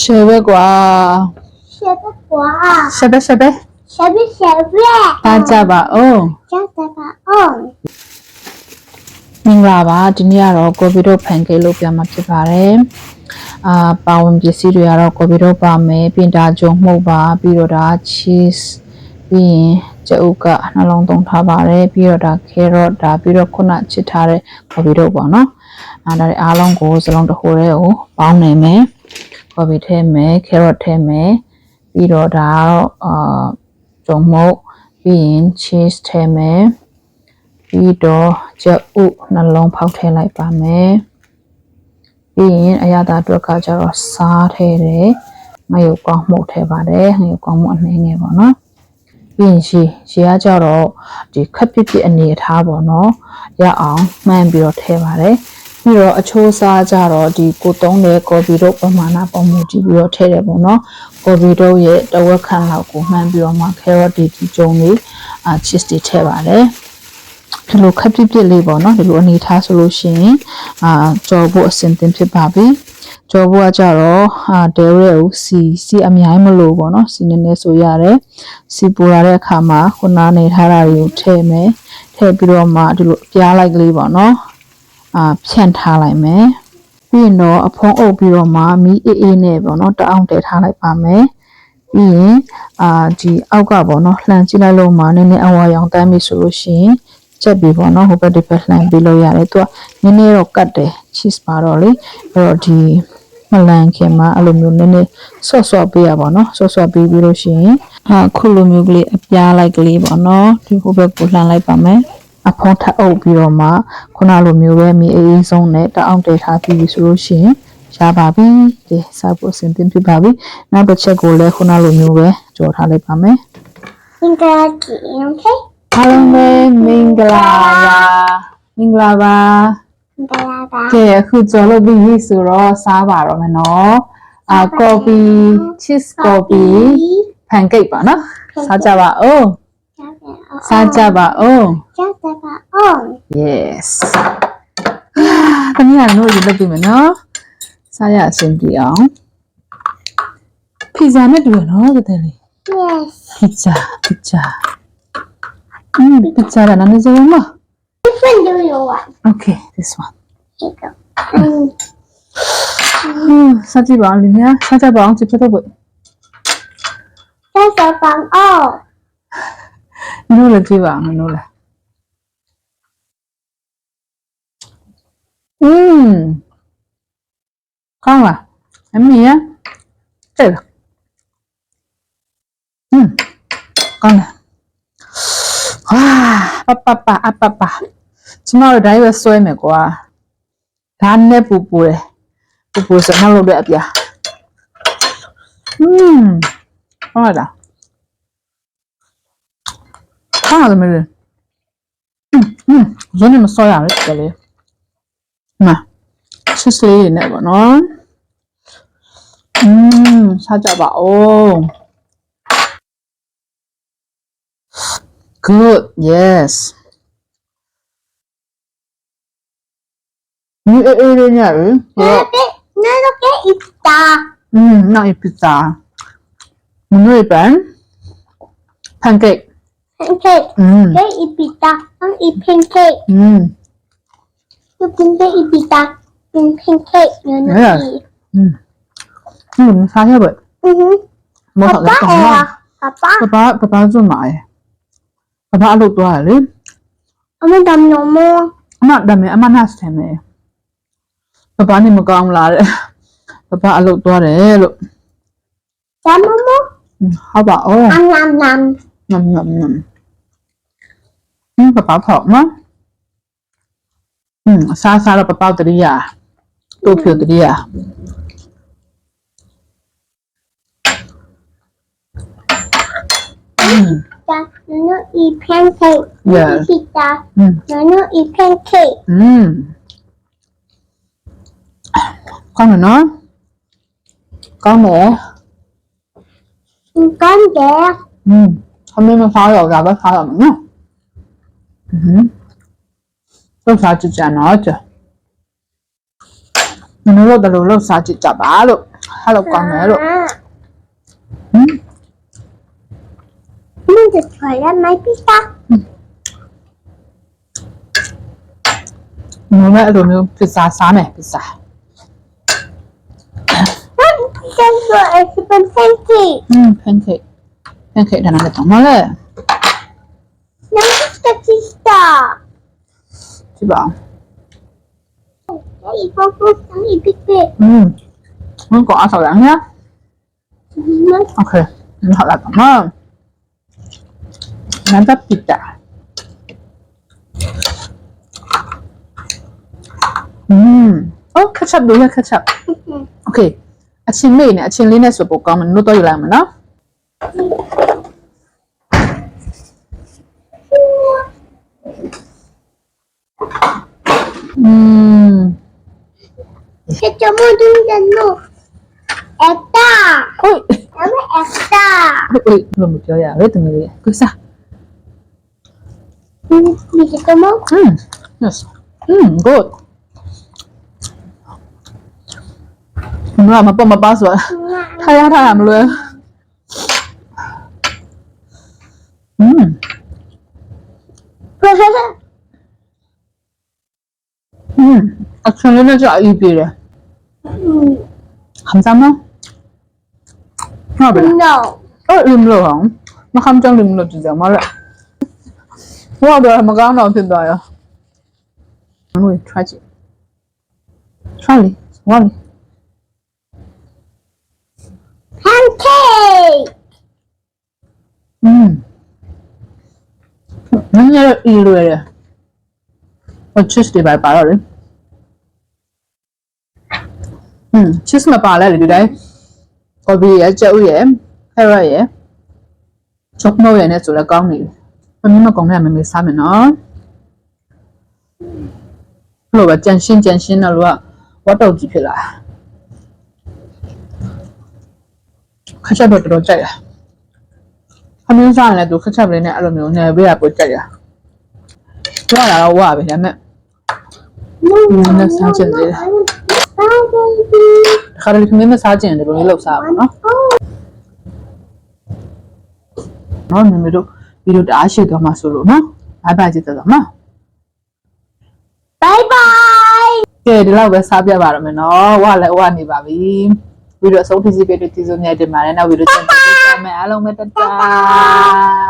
ရှယ်ပဲကွာရှယ်ပဲကွာရှယ်ပဲရှယ်ပဲရှယ်ပဲရှယ်ပဲအားကြပါအောင်ကျန်တဲ့ပါအောင်မင်္ဂလာပါဒီနေ့ကတော့ကိုဗီတို့ဖန်ကေးလို့ပြမှာဖြစ်ပါတယ်အာပါဝင်ပစ္စည်းတွေကတော့ကိုဗီတို့ပါမယ်ပြင်တာကြုံမှုတ်ပါပြီးတော့ဒါ cheese ပြီးရင်ကြက်ဥကနှလုံးသွင်းထားပါတယ်ပြီးတော့ဒါ carrot ဒါပြီးတော့ခုနချစ်ထားတဲ့ကိုဗီတို့ပေါ့နော်အာဒါတွေအားလုံးကိုစလုံးတစ်ခုတည်းကိုပေါင်းနေမယ် ကိုဗီထဲမယ် carrot ထဲမယ်ပြီးတော့ဒါကတော့အာကြုံမှုတ်ပြီးရင် cheese ထဲမယ်ပြီးတော့ကြက်ဥနှလုံးဖောက်ထည့်လိုက်ပါမယ်ပြီးရင်အရသာအတွက်ကကျတော့စားထည့်တယ်ငရုတ်ကောင်းမှုထည့်ပါတယ်ငရုတ်ကောင်းမှုအနှဲငယ်ပေါ့နော်ပြီးရင်ရေရေကကျတော့ဒီခက်ပစ်ပစ်အနေအထားပေါ့နော်ရအောင်မှန်းပြီးတော့ထည့်ပါတယ် ပြီးတော့အချိုးစားကြတော့ဒီကိုတုံးတဲ့ကော်ပီတို့ပမာဏပုံမှုကြည့်ပြီးတော့ထည့်တယ်ပေါ့နော်ကော်ပီတို့ရဲ့တဝက်ခန့်လောက်ကိုမှန်းပြီးတော့မှ carrot ဒီဒီကျုံလေးအာ cheese တွေထည့်ပါတယ်ဒီလိုခက်ပြစ်ပြစ်လေးပေါ့နော်ဒီလိုအနေထားဆိုလို့ရှိရင်အာကြော်ဖို့အဆင်သင့်ဖြစ်ပါပြီကြော်ဖို့ကကြတော့အာဒဲရဲကိုစီစီအများကြီးမလို့ပေါ့နော်စီနည်းနည်းဆိုရတယ်စီပူလာတဲ့အခါမှာခုနနေထားတာတွေကိုထည့်မယ်ထည့်ပြီးတော့မှဒီလိုပြားလိုက်ကလေးပေါ့နော် အာဖြန့်ထားလိုက်မယ်ပြီးရင်တော့အဖုံးအုပ်ပြီးတော့မှမီးအေးအေးနဲ့ပေါ့နော်တအောင်တဲထားလိုက်ပါမယ်ပြီးရင်အာဒီအောက်ကပေါ့နော်လှန်ကြည့်လိုက်လို့မှနည်းနည်းအဝါရောင်တမ်းပြီဆိုလို့ရှိရင်ချက်ပြီးပေါ့နော်ဟိုဘက်ဒီဘက်လှန်ပြီးလို့ရတယ်သူကနည်းနည်းတော့ကတ်တယ် cheese ပါတော့လေအဲ့တော့ဒီမလန်ခင်မှာအဲ့လိုမျိုးနည်းနည်းဆော့ဆော့ပေးရပါတော့ဆော့ဆော့ပေးပြီးလို့ရှိရင်အခုလိုမျိုးကလေးအပြားလိုက်ကလေးပေါ့နော်ဒီဟိုဘက်ကိုလှန်လိုက်ပါမယ် အဖုံးထပ်အုပ်ပြီးတော့မှခုနလိုမျိုးပဲမြေအေးအေးဆုံးနဲ့တအောင်တည်ထားပြီးဆိုလို့ရှိရင်ရပါပြီ။ကဲစဖို့အဆင်သင့်ပြပါပြီ။နောက်တစ်ချက်ကိုလည်းခုနလိုမျိုးပဲကြော်ထားလိုက်ပါမယ်။မင်္ဂလာကြီး okay ။အားလုံးပဲမင်္ဂလာပါ။မင်္ဂလာပါ။မင်္ဂလာပါ။ကဲအခုကြော်လို့ပြီဆိုတော့စားပါတော့မယ်နော်။အာ coffee cheese coffee pancake ပါနော်။စားကြပါဦး။ 사자바온. 사자바온. Yes. 아, 그럼 이 안으로 눌러주면은 사야 신비영. 피자는 누구노 그들이? Yes. 피자, 피자. 음, 피자라 나는 저거 뭐? Which one do you want? Okay, this one. 이거. 음. 사지방 리냐? 사자방 집 쳐다보. 사자방 어. നൂലൊക്കെ വാങ്ങണൂല Mmm. Con à? Ấm gì á? Ami, ơi. Mmm. Con à? Wow. Pa apa. pa a pa pa. Chúng ta ở đây là xoay mẹ quá. Thán nè bù bù 3都没人，嗯嗯. 응, 응, 우선이면4월에할吃谁那个呢？嗯에내吧哦？Good, yes. 你爱爱的呢？我那个给一打。嗯，那一不打。你那边？Pancake. pancake. Mm. Cái ipita, ang ipancake. Mm. Yung pinta ipita, yung pancake, yun Đấy là- ang i. Ừ. Nhưng mà sao thế vậy? Mhm. Một thật là Papa cổng à? à? Papa, Papa, Papa rất mãi. Papa ăn lụt rồi đấy. ano dam no mo? Mà đầm mẹ ăn hát thế mẹ. Papa này mà con là đấy. Papa ăn lụt rồi đấy. Lụt. Dam mo mo? Bảo ơi. นมนมนมนี่กระเป๋าผอมมั้งอืมซาซาเรากระเป๋าตัวเดียตัวเพียวตัวเดียอืม Nanu eat pancake. Yeah. Pizza. Mm. Nanu eat pancake. Mm. ก้อนหนูเนาะก้อนหมูก้อนแดงอืม 선배는 사요, 나도 사요, 뭐냐? 음, 또 사주지 않았죠? nó là đồ lâu sao chị chả bá rồi hay là con mẹ rồi mình được phải là máy pizza. Nó rồi nó pizza sáng này pizza. Pizza rồi chị bên pancake ừ pancake எனக்கு இடம் நடத்தும் மழை சிவா 음, 이거 와서 양이야? 아, 그래. 나가다가. 난 잡겠다. 음, 어, 케찹 넣으야, 케찹. 오케이. 아침 메인에 아침 리네스 볶아, 너 떠올라 하면, 어? সেচমো তুমি জানো একটা Oi. আমি একটা Oi. belum lucu ya. Udah tunggu ya. Kusah. bisa তোমার Hmm. Yes. Hmm, good. Ini lama apa mbak pas, Pak? Dulu ya. Hmm. 음, 아, 저는 저 입이래. Mm. 감사합니다. 하나 봐. No. 어, 림로 형. 나 함정 림로 주자, 말라. 와, 너 얼마가 안 된다요. 뭐, 트라지. 트라리, 원리. 팬케이크! 음. 맨날 일요일에. 어, 추스디 말 말하래. อืม cheese မပါလဲလေဒီတိုင်း coffee ရဲ့ကြက်ဥရဲ့ carrot ရဲ့ chocolate ရဲ့နဲ့ဆိုလည်းကောင်းနေပြီမင်းမကောင်းတဲ့မမေးစားမယ်နော်ဘလို့ပဲကြန်ရှင်းကြန်ရှင်းတော့လူကဝတ်တော့ကြည့်ဖြစ်လာခချက်တော့တော်တော်ကြိုက်တယ် ခမင်းစားရင်လည်းသူခက်ချက်လေးနဲ့အဲ့လိုမျိုးနယ်ပေးရပို့ကြိုက်ရ။ပြောရတာတော့ဝါပဲဒါပေမဲ့ 那那 စားကြည့်ပြီးတခါတလေခမင်းမစားကြင်တယ်ဘယ်လိုလုပ်စားပါနော်နော်နင်မတို့ဗီဒီယိုတအားရှိသွားမှာဆိုလို့နော်ဘိုင်ဘိုင်ကြည့်ကြတော့နော်ဘိုင်ဘိုင်ကဲဒီလောက်ပဲစားပြပါရမယ်နော်ဝါလည်းဝါနေပါပြီဗီဒီယိုအဆုံးထိစီပေးတဲ့ကျေးဇူးများတင်ပါတယ်နောက်ဗီဒီယိုကျန်တဲ့အားလုံးပဲတတ်တာ